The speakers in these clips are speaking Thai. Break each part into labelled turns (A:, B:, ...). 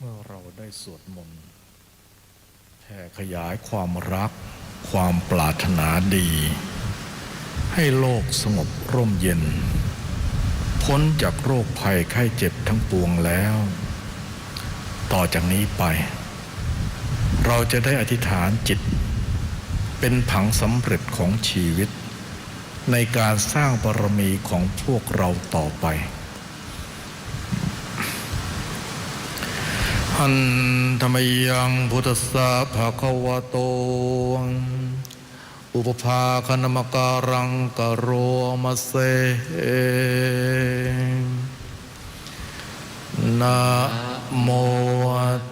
A: เมื่อเราได้สวดมนต์แผ่ขยายความรัก ความปรารถนาดี ให้โลกสงบร่มเย็น พ้นจากโรคภัยไข้เจ็บทั้งปวงแล้ว ต่อจากนี้ไป เราจะได้อธิษฐานจิต เป็นผังสำเร็จของชีวิต ในการสร้างบารมีของพวกเราต่อไป อันธรรมยังพุทธสสะภาควะโต อุปภาคณมการังกโรมาเซนะโม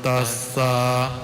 A: ตัสสะ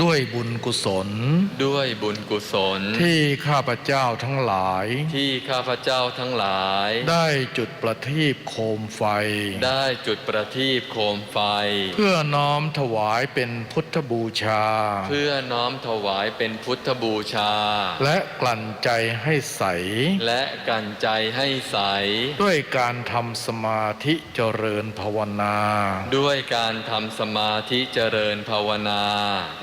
A: ด้วยบุญกุศล
B: ด้วยบุญกุศล
A: ที่ข้าพเจ้าทั้งหลาย
B: ที่ข้าพเจ้าทั้งหลาย
A: ได้จุดประทีปโคมไฟ
B: ได้จุดประทีปโคมไฟ
A: เพื่อน้อมถวายเป็นพุทธบูชา
B: เพื่อน้อมถวายเป็นพุทธบูชา
A: และกลั่นใจให้ใส
B: และกันใจให้ใส
A: ด้วยการทำสมาธิเจริญภาวนา
B: ด้วยการทำสมาธิเจริญภาวนา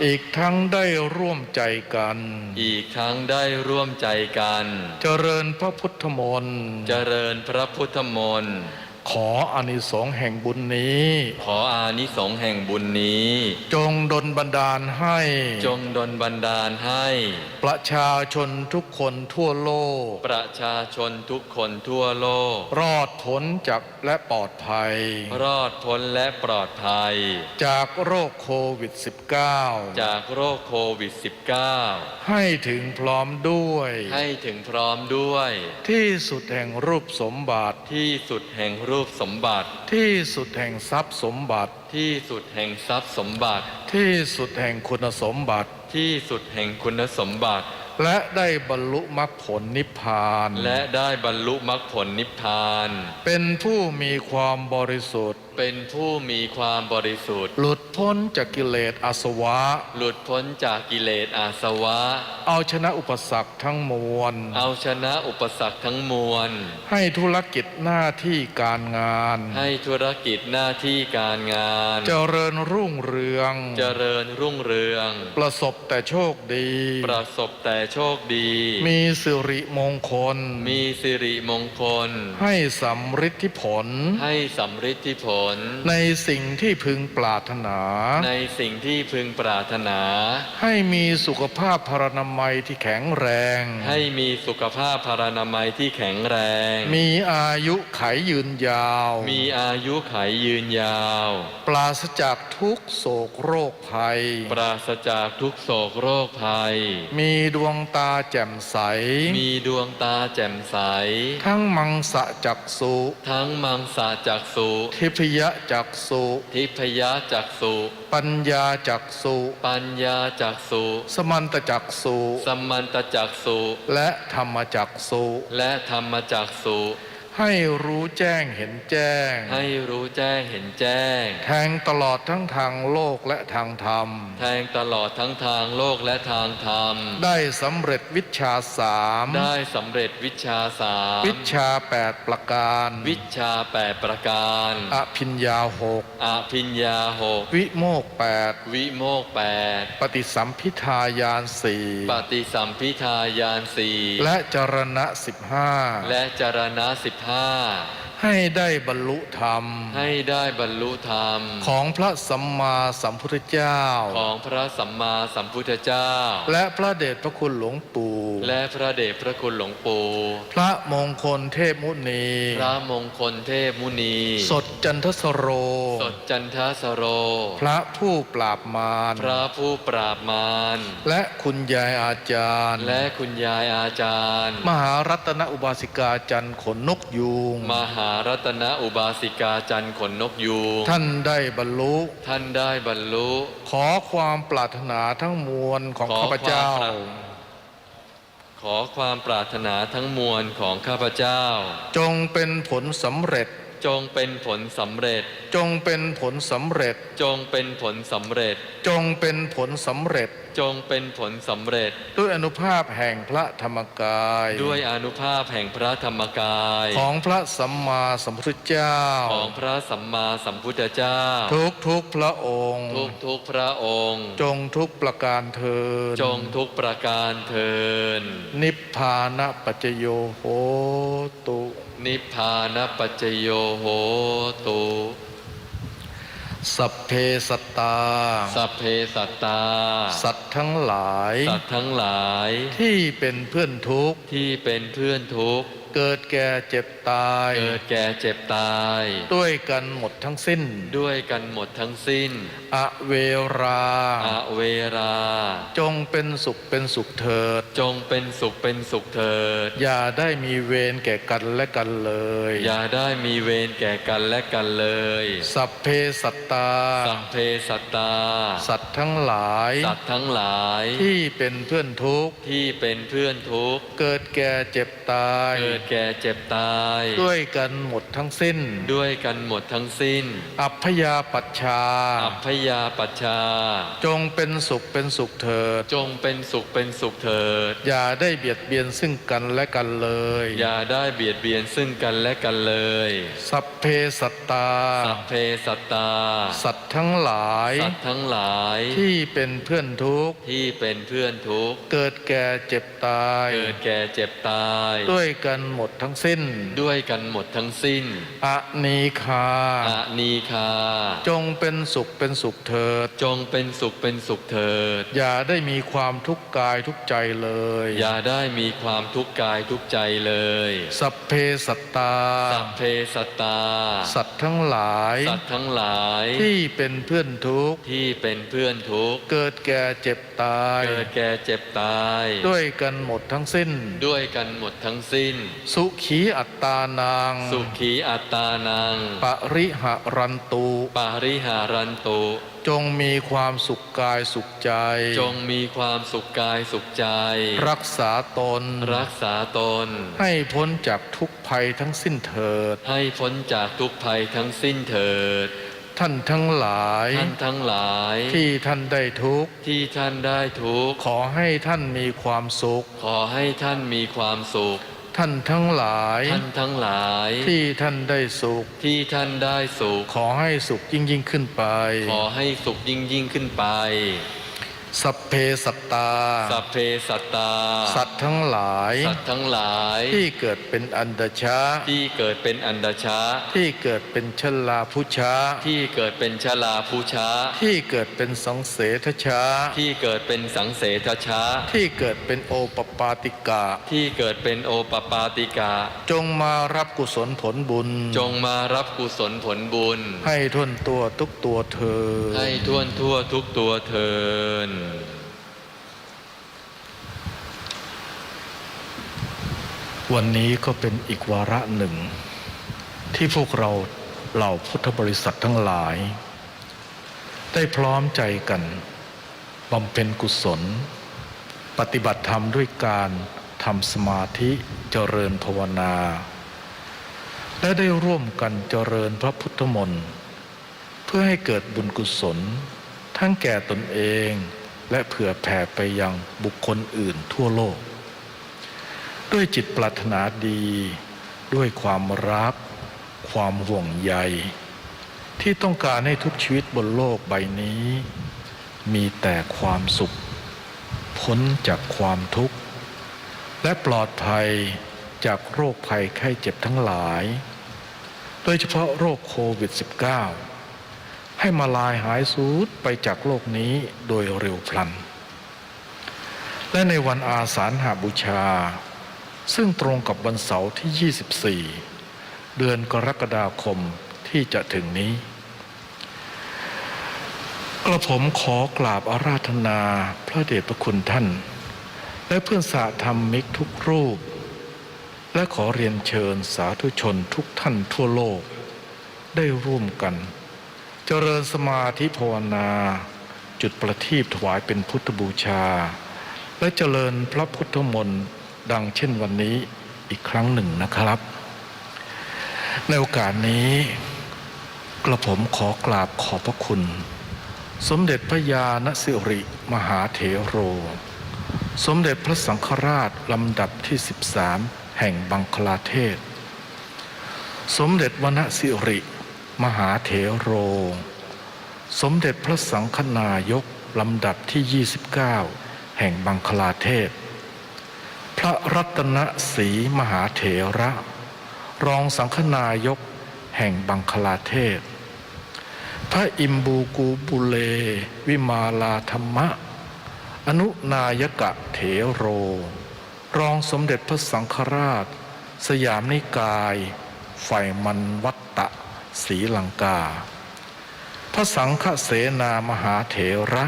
A: อีกทั้งได้ร่วมใจกัน
B: อีกทั้งได้ร่วมใจกัน
A: เจริญพระพุทธมนต์
B: เจริญพระพุทธมนต์
A: ขออานิสงส์แห่งบุญนี้
B: ขออานิสงส์แห่งบุญนี้
A: จงดลบันดาลให้
B: จงดลบันดาลให้
A: ประชาชนทุกคนทั่วโลก
B: ประชาชนทุกคนทั่วโลก
A: รอดพ้นจากและปลอดภัย
B: รอดพ้นและปลอดภัย
A: จากโรคโควิด -19
B: จากโรคโควิด -19
A: ให้ถึงพร้อมด้วย
B: ให้ถึงพร้อมด้วย
A: ที่สุดแห่งรูปสมบัติ
B: ที่สุดแห่งรูปสมบัติ
A: ที่สุดแห่งทรัพย์สมบัติ
B: ที่สุดแห่งทรัพย์สมบัติ
A: ที่สุดแห่งคุณสมบัติ
B: ที่สุดแห่งคุณสมบัติ
A: และได้บรรลุมรรคผลนิพพาน
B: และได้บรรลุมรรคผลนิพพาน
A: เป็นผู้มีความบริสุทธิ์
B: เป็นผู้มีความบริสุทธิ์
A: หลุดพ้นจากกิเลสอาสวะ
B: หลุดพ้นจากกิเลสอาสวะ
A: เอาชนะอุปสรรคทั้งมวล
B: เอาชนะอุปสรรคทั้งมวล
A: ให้ธุรกิจหน้าที่การงาน
B: ให้ธุรกิจหน้าที่การงาน
A: เจริญรุ่งเรือง
B: เจริญรุ่งเรือง
A: ประสบแต่โชคดี
B: ประสบแต่โชคดี
A: มีสิริมงคล
B: มีสิริมงคล
A: ให้สำฤทธิผล
B: ให้สำฤทธิผล
A: ในสิ่งที่พึงปรารถนา
B: ในสิ่งที่พึงปรารถนา
A: ให้มีสุขภาพพรรณนามัยที่แข็งแรง
B: ให้มีสุขภาพพารนามัยที่แข็งแรง
A: มีอายุไขยืนยาว
B: มีอายุไขยืนยาว
A: ปราศจากทุกโศกโรคภัย
B: ปราศจากทุกโศกโรคภัย
A: มีดวงตาแจ่มใส
B: มีดวงตาแจ่มใส
A: ทั้งมังสะจักสุ
B: ทั้งมังสาจักสุ
A: ทิพยจักสุ
B: ทิพยจักสุ
A: ปัญญาจักสุ
B: ปัญญาจักสุ
A: สมันตจักสุ
B: สมมันตจักสุ
A: และธรรมจักสุ
B: และธรรมจักสุ
A: ให้รู้แจ้งเห็นแจ้ง
B: ให้รู้แจ้งเห็นแจ้ง
A: แทงตลอดทั้งทางโลกและทางธรรม
B: แทงตลอดทั้งทางโลกและทางธรรม
A: ได้สำเร็จวิชาสาม
B: ได้สำเร็จวิชาสาม
A: วิชาแปดประการ
B: วิชาแปดประการ
A: อภิญญาหก
B: อภิญญาหก
A: วิโมกแปด
B: วิโมกแปด
A: ปฏิสัมพิทายานสี่
B: ปฏิสัมพิทายานสี่
A: และจรณะสิบห้า
B: และจารณะสิบห้า啊。
A: ให้ได้บรรลุธรรม
B: ให้ได้บรรลุธรรม
A: ของพระสัมมาสัมพุทธเจ้า
B: ของพระสัมมาสัมพุทธเจ้า
A: และพระเดชพระคุณหลวงปู่
B: และพระเดชพระคุณหลวงปู่
A: พระมงคลเทพมุนี
B: พระมงคลเทพมุนี
A: สดจันทสโร
B: สดจันทสโร
A: พระผู้ปราบมาร
B: พระผู้ปราบมาร
A: และคุณยายอาจารย์
B: และคุณยายอาจารย์
A: มหารัตนอุบาสิกาจันทร์ขนนกยูง
B: มหารัตนอุบาสิกาจันทร์ขนนกยูง
A: ท่านได้บรรลุ
B: ท่านได้บรรลุ
A: ขอความปรารถนาทั้งมวลของ
B: ขอ
A: ข้าพเจ้า
B: ความปรารขอความปรารถนาทั้งมวลของข้าพเจ้า
A: จงเป็นผลสำเร็จ
B: จงเป็นผลสำเร็จ
A: จงเป็นผลสำเร็จ
B: จงเป็นผลสำเร็จ
A: จงเป็นผลสำเร็จ
B: จงเป็นผลสำเร็จ
A: ด้วยอนุภาพแห่งพระธรรมกาย
B: ด้วยอนุภาพแห่งพระธรรมกาย
A: ของพระสัมมาสัมพุทธเจ้า
B: ของพระสัมมาสัมพุทธเจ้า
A: ทุกทุกๆพระองค์
B: ทุกทุกๆพระองค์
A: จงทุกประการเทิน
B: จงทุกประการเทิน
A: นิพพานะปัจจโยโหตุ
B: นิพพานปัจจโยโหตุ
A: สัพเพสัตตา
B: สัพเพสัตตา
A: สัตว์ทั้งหลาย
B: สัตว์ทั้งหลาย
A: ที่เป็นเพื่อนทุกข์
B: ที่เป็นเพื่อนทุกข์
A: เกิดแก่เจ็บตาย
B: เกิดแก่เจ็บตาย
A: ด้วยกันหมดทั้งสิ้น
B: ด้วยกันหมดทั้งสิ้น
A: อเวรา
B: อเวรา
A: จงเป็นสุขเป็นสุขเถิด
B: จงเป็นสุขเป็นสุขเถิด
A: อย่าได้มีเวรแก่กันและกันเลย
B: อย่าได้มีเวรแก่กันและกันเลย
A: สัพเพสัตตา
B: สัพเพสัตตา
A: สัตว์ทั้งหลาย
B: สัตว์ทั้งหลาย
A: ที่เป็นเพื่อนทุกข์
B: ที่เป็นเพื่อนทุกข์
A: เกิดแก่เจ็บตาย
B: เกิดแก่เจ็บตาย
A: ด้วยกันหมดทั้งสิ้น
B: ด้วยกันหมดทั้งสิ้น
A: อัพยาปัชชา
B: อัพยาปัชชา
A: จงเป็นสุขเป็นสุขเถิด
B: จงเป็นสุขเป็นสุขเถิด
A: อย่าได้เบียดเบียนซึ่งกันและกันเลย
B: อย่าได้เบียดเบียนซึ่งกันและกันเลย
A: สัพเพสัตตา
B: สัพเพสัตตา
A: สัตว์ทั้งหลาย
B: สัตว์ทั้งหลาย
A: ที่เป็นเพื่อนทุกข์
B: ที่เป็นเพื่อนทุกข์
A: เกิดแก่เจ็บตาย
B: เกิดแก่เจ็บตาย
A: ด้วยกันหมดทั้งสิ้น
B: ด้วยกันหมดทั้งสิ้น
A: อนีคา
B: อานีคา
A: จงเป็นสุขเป็นสุขเถิด
B: จงเป็นสุขเป็นสุขเถิด
A: อย่าได้มีความทุกข์กายทุกข์ใจเลย
B: อย่าได้มีความทุกข์กายทุกข์ใจเลย
A: สัพเพสัตตา
B: สัพเพสัตตา
A: สัตว์ทั้งหลาย
B: สัตว์ทั้งหลาย
A: ที่เป็นเพื่อนทุกข์
B: ที่เป็นเพื่อนทุกข์
A: เกิดแก่เจ็บตาย
B: เกิดแก่เจ็บตาย
A: ด้วยกันหมดทั้งสิ้น
B: ด้วยกันหมดทั้งสิ้น
A: สุขีอัตตานาง
B: สุขีอัตตานัง
A: ปริหารันตุ
B: ปาริหารันตุ
A: จงมีความสุขกายสุขใจ
B: จงมีความสุขกายสุขใจ
A: รักษาตน
B: รักษาตน
A: ให้พ้นจากทุกภัยทั้งสิ้นเถิด
B: ให้พ้นจากทุกภัยทั้งสิ้นเถิด
A: ท่านทั้งหลาย
B: ท่านทั้งหลาย
A: ที่ท่านได้ทุกข์
B: ที่ท่านได้ทุกข์
A: ขอให้ท่านมีความสุข
B: ขอให้ท่านมีความสุข
A: ท่านทั้งหลาย
B: ท่านทั้งหลาย
A: ที่ท่านได้สุข
B: ที่ท่านได้สุข
A: ขอให้สุขยิ่งยิ่งขึ้นไป
B: ขอให้สุขยิ่งยิ่งขึ้นไป
A: สัพเพสัตตา
B: สัพเพสัตตา
A: สัตว์ทั้งหลาย
B: สัตว์ทั้งหลาย
A: ที่เกิดเป็นอันดชะ
B: ที่เกิดเป็นอันดชะ
A: ที่เกิดเป็นชลาพุชะ
B: ที่เกิดเป็นชลาภูชะ
A: ที่เกิดเป็นสังเสทชะ
B: ที่เกิดเป็นสังเสทชะ
A: ที่เกิดเป็นโอปปาติกะ
B: ที่เกิดเป็นโอปปาติกะ
A: จงมารับกุศลผลบุญ
B: จงมารับกุศลผลบุญ
A: ให้ทุนตัวทุกตัวเธอญ
B: ให้ท่วนทั่วทุกตัวเทิน
A: วันนี้ก็เป็นอีกวาระหนึ่ง ที่พวกเราเหล่าพุทธบริษัททั้งหลาย ได้พร้อมใจกันบำเพ็ญกุศล ปฏิบัติธรรมด้วยการทำสมาธิเจริญภาวนา และได้ร่วมกันเจริญพระพุทธมนต์ เพื่อให้เกิดบุญกุศล ทั้งแก่ตนเอง และเผื่อแผ่ไปยังบุคคลอื่นทั่วโลก ด้วยจิตปรารถนาดี ด้วยความรัก ความห่วงใย ที่ต้องการให้ทุกชีวิตบนโลกใบนี้ มีแต่ความสุข พ้นจากความทุกข์ และปลอดภัยจากโรคภัยไข้เจ็บทั้งหลาย
C: โดยเฉพาะโรคโควิด -19 ให้มาลายหายสูญไปจากโลกนี้โดยเร็วพลัน และในวันอาสาฬหาบูชา ซึ่งตรงกับวันเสาร์ที่ 24 เดือนกรกฎาคมที่จะถึงนี้ กระผมขอกราบอาราธนาพระเดชพระคุณท่าน และเพื่อนสาธรรมิกทุกรูป และขอเรียนเชิญสาธุชนทุกท่านทั่วโลกได้ร่วมกัน เจริญสมาธิภาวนา จุดประทีปถวายเป็นพุทธบูชา และเจริญพระพุทธมนต์ดังเช่นวันนี้อีกครั้งหนึ่งนะครับ ในโอกาสนี้ กระผมขอกราบขอบพระคุณ สมเด็จพระยาณสิริมหาเถโร สมเด็จพระสังฆราชลำดับที่ 13 แห่งบังคลาเทศ สมเด็จวณสิริ มหาเถโร สมเด็จพระสังฆนายกลำดับที่ 29 แห่งบังคลาเทศ พระรัตนศรีมหาเถระ รองสังฆนายกแห่งบังคลาเทศ พระอิมบูกูบุเล วิมาลาธรรมะ อนุนายกะเถโร รองสมเด็จพระสังฆราช สยามนิกาย ฝ่ายมันวัต ศรีลังกา พระสังฆเสนามหาเถระ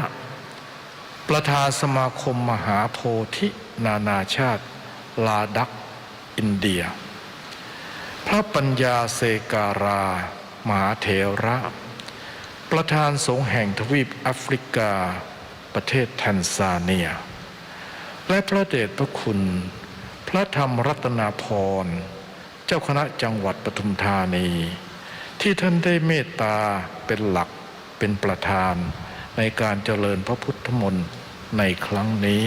C: ประธานสมาคมมหาโพธินานาชาติ ลาดักอินเดีย พระปัญญาเซการามหาเถระ ประธานสงฆ์แห่งทวีปแอฟริกา ประเทศแทนซาเนีย และพระเดชพระคุณ พระธรรมรัตนาพรเจ้าคณะจังหวัดปทุมธานี ที่ท่านได้เมตตาเป็นหลักเป็นประธาน ในการเจริญพระพุทธมนต์ในครั้งนี้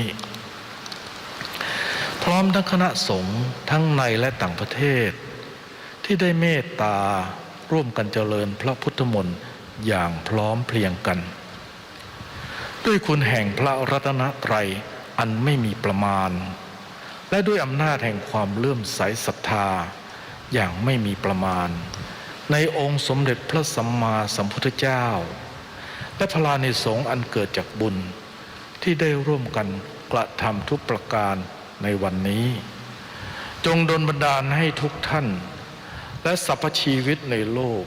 C: พร้อมทั้งคณะสงฆ์ทั้งในและต่างประเทศ ที่ได้เมตตาร่วมกันเจริญพระพุทธมนต์อย่างพร้อมเพรียงกัน ด้วยคุณแห่งพระรัตนตรัยอันไม่มีประมาณ และด้วยอำนาจแห่งความเลื่อมใสศรัทธาอย่างไม่มีประมาณ ในองค์สมเด็จพระสัมมาสัมพุทธเจ้า และพลานิสงส์อันเกิดจากบุญที่ได้ร่วมกันกระทำทุกประการในวันนี้ จงดลบันดาลให้ทุกท่าน และสรรพชีวิตในโลก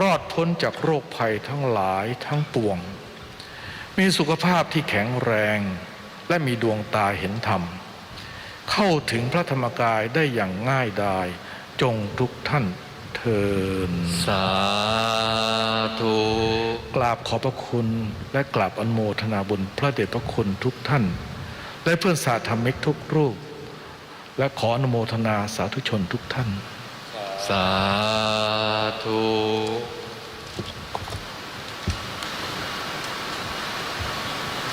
C: รอดพ้นจากโรคภัยทั้งหลายทั้งปวง มีสุขภาพที่แข็งแรงและมีดวงตาเห็นธรรม เข้าถึงพระธรรมกายได้อย่างง่ายดายจงทุกท่าน เทิน
B: สาธุ
C: กราบขอบพระคุณและกราบอนโมทนาบุญพระเดชพระคุณทุกท่าน และเพื่อนสาธรรมิกทุกรูป และขออนโมทนาสาธุชนทุกท่าน
B: สาธุ